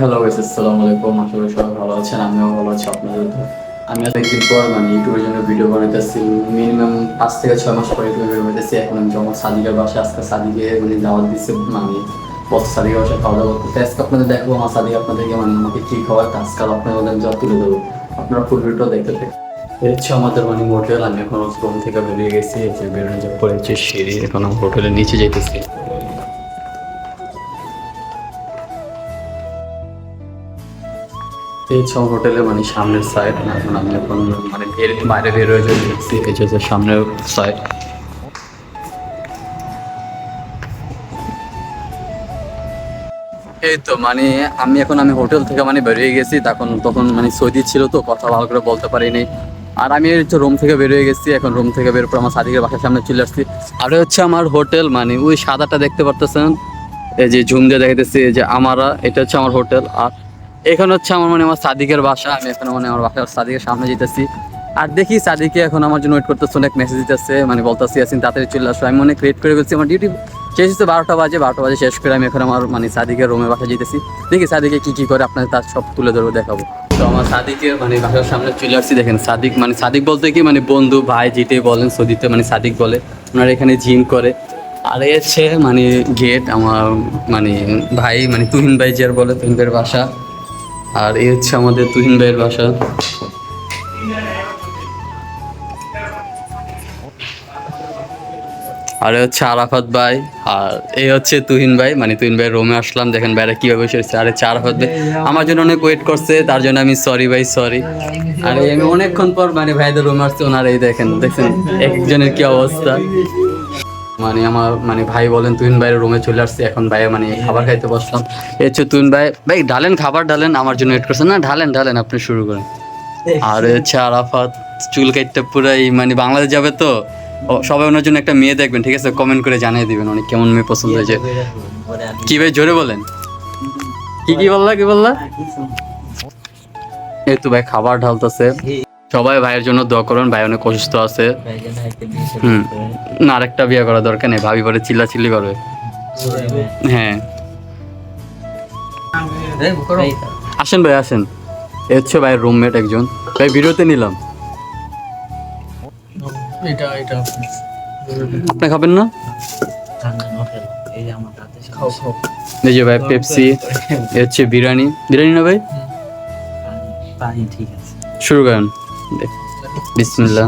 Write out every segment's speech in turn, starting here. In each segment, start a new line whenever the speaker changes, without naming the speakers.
Hello guys আসসালামু আলাইকুম আশা করি সবাই ভালো আছেন, আমিও ভালো আছি, আপনাদের তো। আমি একদিন পর মানে ইউটিউবের জন্য ভিডিও বানাইতেছি। মিনিমাম পাঁচ থেকে ছয় মাস পরে ইউটিউবে ভিডিও বানাইতেছি। এখন আমি যখন সাদিকের বাসায়, আজকে সাদিকে মানে দাওয়াত দিচ্ছে মানে বস সাদিকের বাসায় খাওয়া দাওয়া করতে আজকে আপনাদের দেখব, আমার সাদিক আপনাদেরকে মানে আমাকে কি খাওয়ার আজকাল আপনাদের আমি যা তুলে দেবো আপনারা ফুল ভিডিও দেখতে থাকুন। হচ্ছে আমাদের মানে হোটেল আমি এখন রুম থেকে বেরিয়ে গেছি। বেরোনো যে পড়েছে সিঁড়ি, এখন হোটেলের নিচে যাইতেছি। ছ হোটেলে মানে সামনের সাইড এখন আমি এখন মানে বের, বাইরে বের হয়ে চলে গেছি এই যে হচ্ছে সামনের সাইড এই তো মানে আমি এখন, আমি হোটেল থেকে মানে বেরিয়ে গেছি, তখন তখন মানে সৌদি ছিল তো, কথা ভালো করে বলতে পারিনি। আর আমি হচ্ছে রুম থেকে বেরিয়ে গেছি, এখন রুম থেকে বের পর আমার সাদিকের বাসার সামনে চলে আসছি। আর হচ্ছে আমার হোটেল মানে ওই সাদাটা দেখতে পারতেছেন? এই যে ঝুম দিয়ে দেখাইতেছি, এই যে আমারা, এটা হচ্ছে আমার হোটেল। আর এখানে হচ্ছে আমার মানে আমার সাদিকের বাসা, আমি এখন মানে আমার বাসার সাদিকের সামনে যেতেছি। আর দেখি সাদিকে এখন আমার জন্য ওয়েট করতেছে, অনেক মেসেজ দিতেছে মানে বলতেছি আসিন তাড়াতাড়ি চলে আসো। আমি মনে ক্রিয়েট করে ফেলছি, আমার ডিউটি শেষ হচ্ছে বারোটা বাজে বারোটা বাজে শেষ করে আমি এখন আমার মানে সাদিকের রুমে বাসা যেতেছি। দেখি সাদিকে কি কি করে, আপনাদের তার সব তুলে ধরবো, দেখাবো। তো আমার সাদিকে মানে বাসার সামনে চলে আসছি, দেখেন সাদিক মানে সাদিক বলতে কি মানে বন্ধু, ভাই যেটাই বলেন, সৌদিতে মানে সাদিক বলে, ওনারা এখানে জিম করে। আর এ হচ্ছে মানে গেট আমার মানে ভাই মানে তুহিন ভাই যার বলে, তুহিন ভাইয়ের বাসা। আর এই হচ্ছে আমাদের তুহিন ভাইয়ের বাসা। আর হচ্ছে আরাফাত ভাই, আর এই হচ্ছে তুহিন ভাই। মানে তুহিন ভাই রোমে আসলাম, দেখেন ভাইরা কীভাবে বসেছে আর হচ্ছে আরাফাত ভাই। আমার জন্য অনেক ওয়েট করছে, তার জন্য আমি সরি ভাই সরি আর আমি অনেকক্ষণ পর মানে ভাইদের রোমে আসছে, ওনার এই দেখেন, দেখছেন? একজনের কি অবস্থা? মানে আমার মানে ভাই বলেন, তুহিন ভাইয়ের রুমে চলে আসছে। এখন ভাই মানে খাবার খাইতে বসলাম। এই হচ্ছে তুহিন ভাই। ভাই, ঢালেন, খাবার ঢালেন, আমার জন্য ওয়েট করছেন। না, ঢালেন ঢালেন, আপনি শুরু করেন। আর হচ্ছে আরাফাত, চুল কাটতে পুরাই মানে বাংলাদেশ যাবে তো। সবাই ওনার জন্য একটা মেয়ে দেখবেন, ঠিক আছে? কমেন্ট করে জানিয়ে দিবেন অনেক কেমন মেয়ে পছন্দ হয়েছে। কি ভাই, জোরে বলেন। কি কি বললা কি বললা? এই তো ভাই, খাবার ঢালতেছে। সবাই ভাইয়ের জন্য দোয়া করবেন ভাই অনেক অসুস্থ আছে। হুম। না আরেকটা বিয়ে করা দরকার নেই ভাবি পরে চিল্লা চিল্লি করবে। হ্যাঁ। আসেন ভাই আসেন। এ হচ্ছে ভাইয়ের রুমমেট একজন। ভাই ভিডিওতে নিলাম।
এটা এটা
আপনি। খাবেন না? এই যে ভাই পেপসি এ হচ্ছে বিরিয়ানি। বিরিয়ানি না ভাই? শুরু করেন। বিসমিল্লাহ।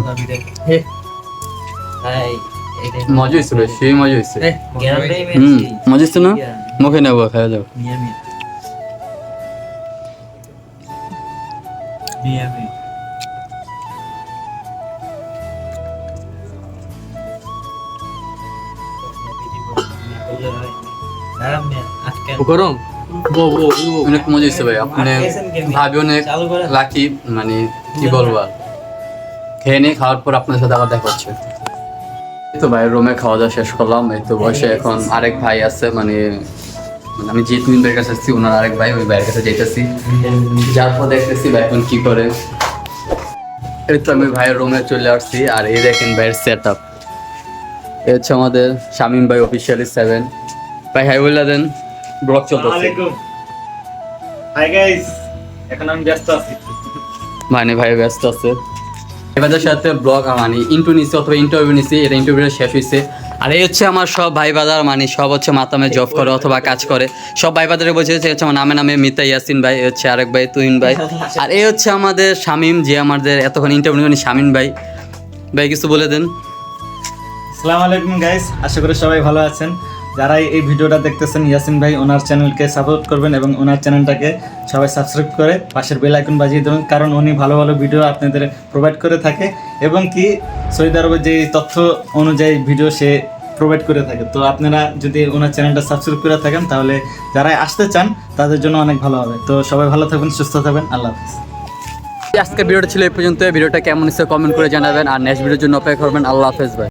মজা হয়েছে ভাই সেই মজা হয়েছে। হুম মজা হচ্ছে না? মুখে নেব খাওয়া যাও
গরম?
অনেক মজা হয়েছে ভাই আপনি ভাবি অনেক
চালু
লাকি মানে কি বলব আর? খেয়ে নিয়ে খাওয়ার পর আপনার সাথে আবার দেখা হচ্ছে। তো ভাই রুমে খাওয়া দাওয়া শেষ করলাম। এই তো বসে এখন আরেক ভাই আছে মানে মানে আমি যে তুমিন ভাইয়ের কাছে আসছি, ওনার আরেক ভাই, ওই ভাইয়ের কাছে যাইতেছি। যার পর দেখতেছি ভাই এখন কি করে। এই তো আমি ভাইয়ের রুমে চলে আসছি, আর এই দেখেন ভাইয়ের সেট আপ এই হচ্ছে আমাদের শামিম ভাই অফিসিয়ালি সেভেন ভাই হাই বললা দেন ব্লগ চলতেছে।
হাই গাইস এখন আমি ব্যস্ত আছি।
মানে ভাই ব্যস্ত আছে। এবারের সাথে ব্লগ মানে ইন্টু নিছি অথবা ইন্টারভিউ নিছি, এটা ইন্টারভিউ শেষ হয়েছে আর এই হচ্ছে আমার সব ভাই বাদার মানে সব হচ্ছে মাতামে জব করে অথবা কাজ করে। সব ভাই বাদারে বলছে যে হচ্ছে আমার নামে নামে মিতা ইয়াসিন ভাই হচ্ছে আরেক ভাই, তুহিন ভাই। আর এই হচ্ছে আমাদের শামিম, যে আমাদের এতক্ষণ ইন্টারভিউ নিয়ে শামিম ভাই। ভাই, কিছু বলে দেন।
আসসালামু আলাইকুম গাইস আশা করি সবাই ভালো আছেন। যারা এই ভিডিওটা দেখতেছেন, ইয়াসিন ভাই ওনার চ্যানেলকে সাপোর্ট করবেন এবং ওনার চ্যানেলটাকে সবাই সাবস্ক্রাইব করে পাশের বেল আইকন বাজিয়ে দেবেন, কারণ উনি ভালো ভালো ভিডিও আপনাদের প্রোভাইড করে থাকে এবং কি সৌদি আরবের যে তথ্য অনুযায়ী ভিডিও সে প্রোভাইড করে থাকে। তো আপনারা যদি ওনার চ্যানেলটা সাবস্ক্রাইব করে থাকেন, তাহলে যারাই আসতে চান, তাদের জন্য অনেক ভালো হবে। তো সবাই ভালো থাকবেন, সুস্থ থাকবেন, আল্লাহ হাফিজ।
আজকের ভিডিওটা ছিল এই পর্যন্ত ভিডিওটা কেমন হচ্ছে কমেন্ট করে জানাবেন। আর নেক্সট ভিডিওর জন্য অপেক্ষা করবেন। আল্লাহ হাফেজ ভাই।